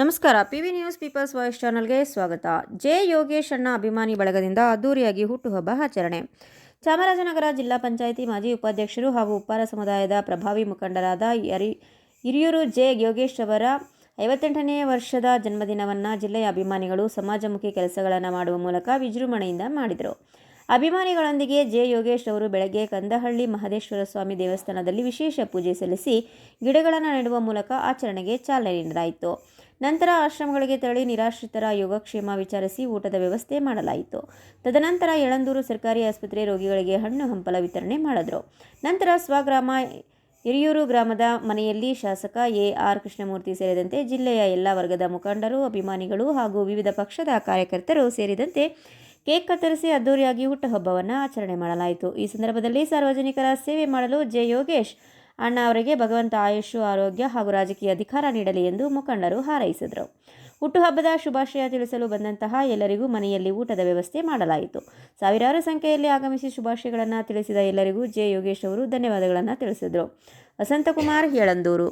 ನಮಸ್ಕಾರ P V news people's voice ಚಾನಲ್ಗೆ ಸ್ವಾಗತ. ಜೆ. ಯೋಗೇಶ್ ಅಣ್ಣ ಅಭಿಮಾನಿ ಬಳಗದಿಂದ ಅದ್ದೂರಿಯಾಗಿ ಹುಟ್ಟುಹಬ್ಬ ಆಚರಣೆ. ಚಾಮರಾಜನಗರ ಜಿಲ್ಲಾ ಪಂಚಾಯಿತಿ ಮಾಜಿ ಉಪಾಧ್ಯಕ್ಷರು ಹಾಗೂ ಉಪ್ಪಾರ ಸಮುದಾಯದ ಪ್ರಭಾವಿ ಮುಖಂಡರಾದ ಯರಿ, ಹಿರಿಯೂರು ಜೆ. ಯೋಗೇಶ್ ಅವರ ಐವತ್ತೆಂಟನೇ ವರ್ಷದ ಜನ್ಮದಿನವನ್ನು ಜಿಲ್ಲೆಯ ಅಭಿಮಾನಿಗಳು ಸಮಾಜಮುಖಿ ಕೆಲಸಗಳನ್ನು ಮಾಡುವ ಮೂಲಕ ವಿಜೃಂಭಣೆಯಿಂದ ಮಾಡಿದರು. ಅಭಿಮಾನಿಗಳೊಂದಿಗೆ ಜೆ. ಯೋಗೇಶ್ ಅವರು ಬೆಳಗ್ಗೆ ಕಂದಹಳ್ಳಿ ಮಹದೇಶ್ವರ ಸ್ವಾಮಿ ದೇವಸ್ಥಾನದಲ್ಲಿ ವಿಶೇಷ ಪೂಜೆ ಸಲ್ಲಿಸಿ ಗಿಡಗಳನ್ನು ನೆಡುವ ಮೂಲಕ ಆಚರಣೆಗೆ ಚಾಲನೆ ನೀಡಲಾಯಿತು. ನಂತರ ಆಶ್ರಮಗಳಿಗೆ ತೆರಳಿ ನಿರಾಶ್ರಿತರ ಯೋಗಕ್ಷೇಮ ವಿಚಾರಿಸಿ ಊಟದ ವ್ಯವಸ್ಥೆ ಮಾಡಲಾಯಿತು. ತದನಂತರ ಯಳಂದೂರು ಸರ್ಕಾರಿ ಆಸ್ಪತ್ರೆ ರೋಗಿಗಳಿಗೆ ಹಣ್ಣು ಹಂಪಲ ವಿತರಣೆ ಮಾಡಿದ್ರು. ನಂತರ ಸ್ವಗ್ರಾಮ ಹಿರಿಯೂರು ಗ್ರಾಮದ ಮನೆಯಲ್ಲಿ ಶಾಸಕ ಎ. ಆರ್. ಕೃಷ್ಣಮೂರ್ತಿ ಸೇರಿದಂತೆ ಜಿಲ್ಲೆಯ ಎಲ್ಲ ವರ್ಗದ ಮುಖಂಡರು, ಅಭಿಮಾನಿಗಳು ಹಾಗೂ ವಿವಿಧ ಪಕ್ಷದ ಕಾರ್ಯಕರ್ತರು ಸೇರಿದಂತೆ ಕೇಕ್ ಕತ್ತರಿಸಿ ಅದ್ದೂರಿಯಾಗಿ ಹುಟ್ಟುಹಬ್ಬವನ್ನು ಆಚರಣೆ ಮಾಡಲಾಯಿತು. ಈ ಸಂದರ್ಭದಲ್ಲಿ ಸಾರ್ವಜನಿಕರ ಸೇವೆ ಮಾಡಲು ಜೆ. ಯೋಗೇಶ್ ಅಣ್ಣ ಅವರಿಗೆ ಭಗವಂತ ಆಯುಷು, ಆರೋಗ್ಯ ಹಾಗೂ ರಾಜಕೀಯ ಅಧಿಕಾರ ನೀಡಲಿ ಎಂದು ಮುಖಂಡರು ಹಾರೈಸಿದರು. ಹುಟ್ಟುಹಬ್ಬದ ಶುಭಾಶಯ ತಿಳಿಸಲು ಬಂದಂತಹ ಎಲ್ಲರಿಗೂ ಮನೆಯಲ್ಲಿ ಊಟದ ವ್ಯವಸ್ಥೆ ಮಾಡಲಾಯಿತು. ಸಾವಿರಾರು ಸಂಖ್ಯೆಯಲ್ಲಿ ಆಗಮಿಸಿ ಶುಭಾಶಯಗಳನ್ನು ತಿಳಿಸಿದ ಎಲ್ಲರಿಗೂ ಜೆ ಯೋಗೇಶ್ ಅವರು ಧನ್ಯವಾದಗಳನ್ನು ತಿಳಿಸಿದರು. ವಸಂತಕುಮಾರ್ ಯಳಂದೂರು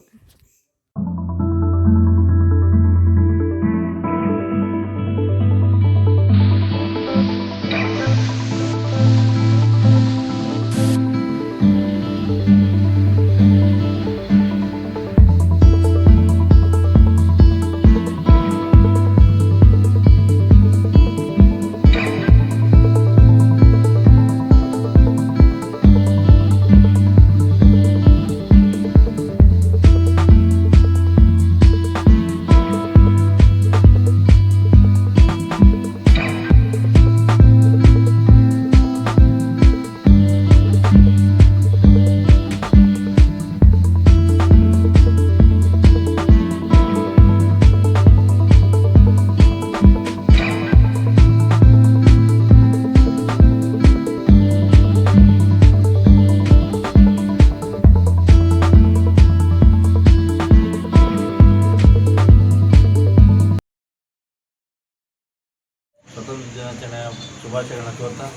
ದಿನಾಚರಣೆಯ ಶುಭಾಶಯಗಳನ್ನು ಕೋರ್ತಾ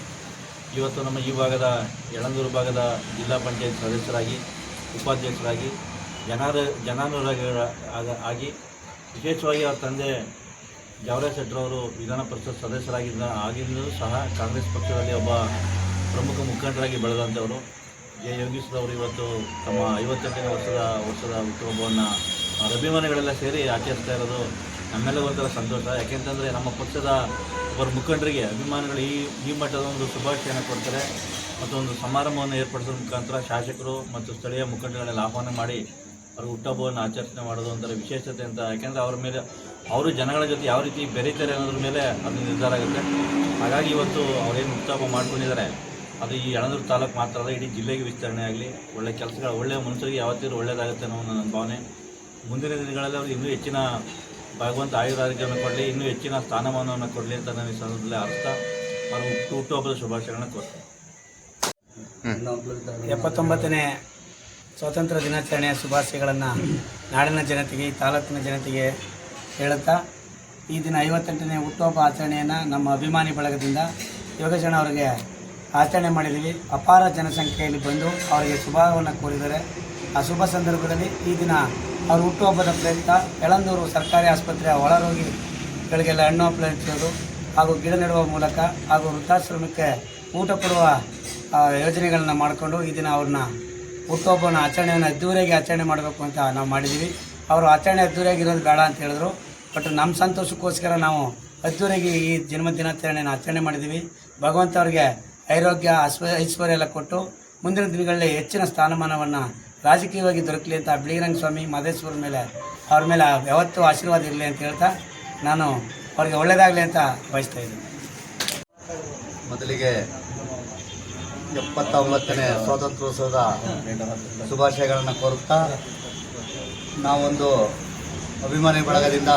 ಇವತ್ತು ನಮ್ಮ ಈ ಭಾಗದ ಯಳಂದೂರು ಭಾಗದ ಜಿಲ್ಲಾ ಪಂಚಾಯತ್ ಸದಸ್ಯರಾಗಿ, ಉಪಾಧ್ಯಕ್ಷರಾಗಿ, ಜನರ, ಜನಾನುರಾಗಿಗಳ ಆಗ- ವಿಶೇಷವಾಗಿ ಅವರ ತಂದೆ ಜಾವರ ಶೆಟ್ಟರವರು ವಿಧಾನ ಪರಿಷತ್ ಸದಸ್ಯರಾಗಿದ್ದ ಆಗಿಂದಲೂ ಸಹ ಕಾಂಗ್ರೆಸ್ ಪಕ್ಷದಲ್ಲಿ ಒಬ್ಬ ಪ್ರಮುಖ ಮುಖಂಡರಾಗಿ ಬೆಳೆದಂಥವರು. ಜೆ. ಯೋಗೀಶ್ವರವರು ಇವತ್ತು ತಮ್ಮ ಐವತ್ತೆಂಟನೇ ವರ್ಷದ ವರ್ಷದ ಹುಟ್ಟುಹಬ್ಬವನ್ನು ಅಭಿಮಾನಿಗಳೆಲ್ಲ ಸೇರಿ ಆಚರಿಸ್ತಾ ಇರೋದು ನಮ್ಮೆಲ್ಲರಿಗೂ ಒಂಥರ ಸಂತೋಷ. ಯಾಕೆಂತಂದರೆ ನಮ್ಮ ಪಕ್ಷದ ಒಬ್ಬರು ಮುಖಂಡರಿಗೆ ಅಭಿಮಾನಿಗಳು ಈ ಈ ಮಟ್ಟದ ಒಂದು ಶುಭಾಶಯನ ಕೊಡ್ತಾರೆ ಮತ್ತು ಒಂದು ಸಮಾರಂಭವನ್ನು ಏರ್ಪಡಿಸೋ ಮುಖಾಂತರ ಶಾಸಕರು ಮತ್ತು ಸ್ಥಳೀಯ ಮುಖಂಡಗಳೆಲ್ಲ ಆಹ್ವಾನ ಮಾಡಿ ಅವ್ರ ಹುಟ್ಟಹಬ್ಬವನ್ನು ಆಚರಣೆ ಮಾಡೋದು ಒಂಥರ ವಿಶೇಷತೆ ಅಂತ. ಯಾಕೆಂದರೆ ಅವ್ರ ಮೇಲೆ, ಅವರು ಜನಗಳ ಜೊತೆ ಯಾವ ರೀತಿ ಬೆರೀತಾರೆ ಅನ್ನೋದ್ರ ಮೇಲೆ ಅದು ನಿರ್ಧಾರ ಆಗುತ್ತೆ. ಹಾಗಾಗಿ ಇವತ್ತು ಅವರೇನು ಹುಟ್ಟಹಬ್ಬ ಮಾಡ್ಕೊಂಡಿದ್ದಾರೆ, ಅದು ಈ ಯಳಂದೂರು ತಾಲೂಕು ಮಾತ್ರ ಅಲ್ಲ, ಇಡೀ ಜಿಲ್ಲೆಗೆ ವಿಸ್ತರಣೆ ಆಗಲಿ, ಒಳ್ಳೆ ಕೆಲಸಗಳು ಒಳ್ಳೆಯ ಮನುಷ್ಯರಿಗೆ ಯಾವತ್ತಿದ್ರೂ ಒಳ್ಳೆಯದಾಗುತ್ತೆ ಅನ್ನೋ ನನ್ನ ಭಾವನೆ. ಮುಂದಿನ ದಿನಗಳಲ್ಲಿ ಅವರು ಇನ್ನೂ ಹೆಚ್ಚಿನ ಭಗವಂತ ಆಯುರಾರೋಗ್ಯವನ್ನು ಕೊಡಲಿ ಇನ್ನೂ ಹೆಚ್ಚಿನ ಸ್ಥಾನಮಾನವನ್ನು ಕೊಡಲಿ ಅಂತ ನಾನು ಈ ಸಂದರ್ಭದಲ್ಲಿ ಅರ್ಥ ಅವರು ಹುಟ್ಟು ಹುಟ್ಟುಹಬ್ಬದ ಶುಭಾಶಯಗಳನ್ನು ಕೊಡ್ತೇನೆ ಎಪ್ಪತ್ತೊಂಬತ್ತನೇ ಸ್ವಾತಂತ್ರ್ಯ ದಿನಾಚರಣೆಯ ಶುಭಾಶಯಗಳನ್ನು ನಾಡಿನ ಜನತೆಗೆ ಈ ತಾಲೂಕಿನ ಜನತೆಗೆ ಹೇಳುತ್ತಾ ಈ ದಿನ ಐವತ್ತೆಂಟನೇ ಹುಟ್ಟುಹಬ್ಬ ಆಚರಣೆಯನ್ನು ನಮ್ಮ ಅಭಿಮಾನಿ ಬಳಗದಿಂದ ಯೋಗಜನ ಅವರಿಗೆ ಆಚರಣೆ ಮಾಡಿದ್ದೀವಿ. ಅಪಾರ ಜನಸಂಖ್ಯೆಯಲ್ಲಿ ಬಂದು ಅವರಿಗೆ ಶುಭವನ್ನು ಕೋರಿದ್ದಾರೆ. ಆ ಶುಭ ಸಂದರ್ಭದಲ್ಲಿ ಈ ದಿನ ಅವ್ರ ಹುಟ್ಟುಹಬ್ಬದ ಪ್ರಯುಕ್ತ ಯಳಂದೂರು ಸರ್ಕಾರಿ ಆಸ್ಪತ್ರೆಯ ಒಳರೋಗಿಗಳಿಗೆಲ್ಲ ಹಣ್ಣು ಹಪ್ಪಳ ಹಂಚೋದು ಹಾಗೂ ಗಿಡ ನೆಡುವ ಮೂಲಕ ಹಾಗೂ ವೃದ್ಧಾಶ್ರಮಕ್ಕೆ ಊಟ ಕೊಡುವ ಯೋಜನೆಗಳನ್ನು ಮಾಡಿಕೊಂಡು ಈ ದಿನ ಅವ್ರನ್ನ ಹುಟ್ಟುಹಬ್ಬನ ಆಚರಣೆಯನ್ನು ಅದ್ದೂರಿಯಾಗಿ ಆಚರಣೆ ಮಾಡಬೇಕು ಅಂತ ನಾವು ಮಾಡಿದ್ದೀವಿ. ಅವರು ಆಚರಣೆ ಅದ್ದೂರಿಯಾಗಿರೋದು ಬೇಡ ಅಂತ ಹೇಳಿದ್ರು. ಬಟ್ ನಮ್ಮ ಸಂತೋಷಕ್ಕೋಸ್ಕರ ನಾವು ಅದ್ದೂರಿಯಾಗಿ ಈ ಜನ್ಮ ದಿನಾಚರಣೆಯನ್ನು ಆಚರಣೆ ಮಾಡಿದ್ದೀವಿ. ಭಗವಂತ ಅವರಿಗೆ ಅಸ್ವ ಐಶ್ವರ್ಯ ಎಲ್ಲ ಕೊಟ್ಟು ಮುಂದಿನ ದಿನಗಳಲ್ಲಿ ಹೆಚ್ಚಿನ ಸ್ಥಾನಮಾನವನ್ನು ರಾಜಕೀಯವಾಗಿ ದೊರಕಲಿ ಅಂತ ಬಿಳಿಗಿರಂಗ ಸ್ವಾಮಿ ಮಹದೇಶ್ವರ ಮೇಲೆ, ಅವ್ರ ಮೇಲೆ ಯಾವತ್ತೂ ಆಶೀರ್ವಾದ ಇರಲಿ ಅಂತ ಹೇಳ್ತಾ ನಾನು ಅವ್ರಿಗೆ ಒಳ್ಳೆಯದಾಗಲಿ ಅಂತ ಬಯಸ್ತಾ ಇದ್ದೀನಿ. ಮೊದಲಿಗೆ ಎಪ್ಪತ್ತ ಒಂಬತ್ತನೇ ಸ್ವಾತಂತ್ರ್ಯೋತ್ಸವದ ಶುಭಾಶಯಗಳನ್ನು ಕೋರುತ್ತಾ ನಾವೊಂದು ಅಭಿಮಾನಿ ಬಳಗದಿಂದ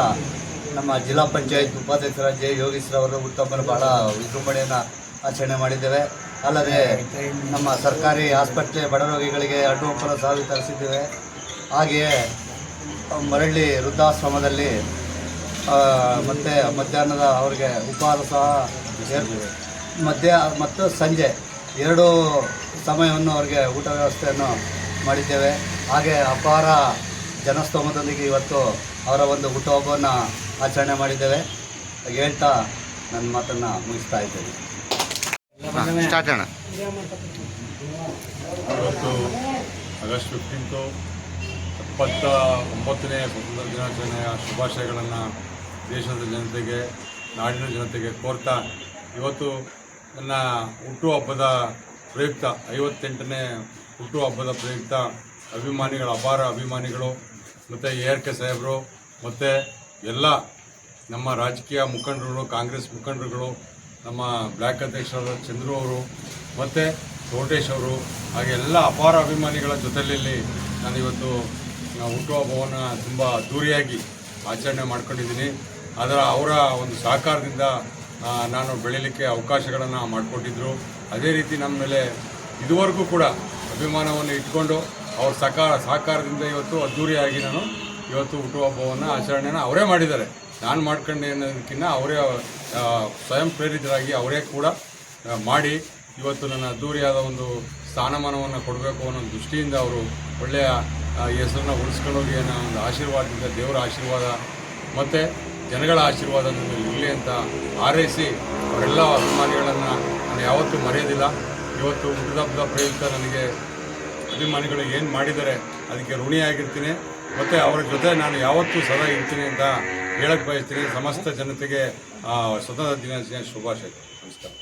ನಮ್ಮ ಜಿಲ್ಲಾ ಪಂಚಾಯತ್ ಉಪಾಧ್ಯಕ್ಷರ ಜೆ ಯೋಗೀಶ್ರವರು ಹುಟ್ಟುಹಬ್ಬನ ಭಾಳ ವಿಜೃಂಭಣೆಯನ್ನು ಆಚರಣೆ ಮಾಡಿದ್ದೇವೆ. ಅಲ್ಲದೆ ನಮ್ಮ ಸರ್ಕಾರಿ ಆಸ್ಪತ್ರೆ ಬಡ ರೋಗಿಗಳಿಗೆ ಹಣ್ಣು ಹಂಪಲು ತರಿಸಿದ್ದೇವೆ. ಹಾಗೆಯೇ ಮರಳಿ ವೃದ್ಧಾಶ್ರಮದಲ್ಲಿ ಮತ್ತೆ ಮಧ್ಯಾಹ್ನದ ಅವರಿಗೆ ಉಪಹಾರ ಸಹ ಮಧ್ಯ, ಮತ್ತು ಸಂಜೆ ಎರಡು ಸಮಯವನ್ನು ಅವರಿಗೆ ಊಟ ವ್ಯವಸ್ಥೆಯನ್ನು ಮಾಡಿದ್ದೇವೆ. ಹಾಗೆ ಅಪಾರ ಜನಸ್ತೋಮದೊಂದಿಗೆ ಇವತ್ತು ಅವರ ಒಂದು ಹುಟ್ಟುಹಬ್ಬವನ್ನು ಆಚರಣೆ ಮಾಡಿದ್ದೇವೆ. ಹೇಳ್ತಾ ನನ್ನ ಮಾತನ್ನು ಮುಗಿಸ್ತಾ ಇದ್ದೇನೆ. ಸ್ಟಾರ್ಟ್ ಅಣ್ಣ. ಇವತ್ತು ಆಗಸ್ಟ್ ಫಿಫ್ಟೀನ್ತು ಎಪ್ಪತ್ತ ಒಂಬತ್ತನೇ ಸ್ವಾತಂತ್ರ್ಯ ದಿನಾಚರಣೆಯ ಶುಭಾಶಯಗಳನ್ನು ದೇಶದ ಜನತೆಗೆ, ನಾಡಿನ ಜನತೆಗೆ ಕೋರ್ತಾ, ಇವತ್ತು ನನ್ನ ಹುಟ್ಟುಹಬ್ಬದ ಪ್ರಯುಕ್ತ, ಐವತ್ತೆಂಟನೇ ಹುಟ್ಟುಹಬ್ಬದ ಪ್ರಯುಕ್ತ ಅಭಿಮಾನಿಗಳ, ಅಪಾರ ಅಭಿಮಾನಿಗಳು, ಮತ್ತು ಎ ಆರ್ ಕೆ ಸಾಹೇಬರು, ಮತ್ತು ಎಲ್ಲ ನಮ್ಮ ರಾಜಕೀಯ ಮುಖಂಡರುಗಳು, ಕಾಂಗ್ರೆಸ್ ಮುಖಂಡರುಗಳು ನಮ್ಮ ಬ್ಲ್ಯಾಕ್ ಅಧ್ಯಕ್ಷರಾದ ಚಂದ್ರು ಅವರು ಮತ್ತು ಕೋಟೇಶ್ ಅವರು, ಹಾಗೆ ಎಲ್ಲ ಅಪಾರ ಅಭಿಮಾನಿಗಳ ಜೊತೆಯಲ್ಲಿ ನಾನು ಇವತ್ತು ಹುಟ್ಟುಹಬ್ಬವನ್ನು ತುಂಬ ಅದ್ದೂರಿಯಾಗಿ ಆಚರಣೆ ಮಾಡ್ಕೊಂಡಿದ್ದೀನಿ. ಅದರ, ಅವರ ಒಂದು ಸಹಕಾರದಿಂದ ನಾನು ಬೆಳೀಲಿಕ್ಕೆ ಅವಕಾಶಗಳನ್ನು ಮಾಡಿಕೊಟ್ಟಿದ್ದರು ಅದೇ ರೀತಿ ನಮ್ಮ ಮೇಲೆ ಇದುವರೆಗೂ ಕೂಡ ಅಭಿಮಾನವನ್ನು ಇಟ್ಕೊಂಡು ಅವ್ರ ಸಕಾರ ಸಹಕಾರದಿಂದ ಇವತ್ತು ಅದ್ದೂರಿಯಾಗಿ ನಾನು ಇವತ್ತು ಹುಟ್ಟುಹಬ್ಬವನ್ನು ಆಚರಣೆನ ಅವರೇ ಮಾಡಿದ್ದಾರೆ. ನಾನು ಮಾಡ್ಕೊಂಡೆ ಅನ್ನೋದಕ್ಕಿಂತ ಅವರೇ ಸ್ವಯಂ ಪ್ರೇರಿತರಾಗಿ ಅವರೇ ಕೂಡ ಮಾಡಿ ಇವತ್ತು ನನ್ನ ಅದ್ದೂರಿಯಾದ ಒಂದು ಸ್ಥಾನಮಾನವನ್ನು ಕೊಡಬೇಕು ಅನ್ನೋ ದೃಷ್ಟಿಯಿಂದ ಅವರು ಒಳ್ಳೆಯ ಹೆಸರನ್ನ ಉಳಿಸ್ಕೊಂಡೋಗಿ ಅನ್ನೋ ಒಂದು ಆಶೀರ್ವಾದದಿಂದ, ದೇವರ ಆಶೀರ್ವಾದ ಮತ್ತು ಜನಗಳ ಆಶೀರ್ವಾದ ನನಗೆ ಇರಲಿ ಅಂತ ಹಾರೈಸಿ ಅವರೆಲ್ಲ ಅಭಿಮಾನಿಗಳನ್ನು ನಾನು ಯಾವತ್ತೂ ಮರೆಯೋದಿಲ್ಲ. ಇವತ್ತು ಹುಟ್ಟಿದ ಪ್ರಯುಕ್ತ ನನಗೆ ಅಭಿಮಾನಿಗಳು ಏನು ಮಾಡಿದ್ದಾರೆ, ಅದಕ್ಕೆ ಋಣಿಯಾಗಿರ್ತೀನಿ. ಮತ್ತು ಅವರ ಜೊತೆ ನಾನು ಯಾವತ್ತೂ ಸದಾ ಇರ್ತೀನಿ ಅಂತ ಹೇಳಕ್ಕೆ ಬಯಸ್ತೀನಿ. ಸಮಸ್ತ ಜನತೆಗೆ ಸ್ವತಂತ್ರ ದಿನಾಚರಣೆ ಶುಭಾಶಯ ನಮಸ್ಕಾರ.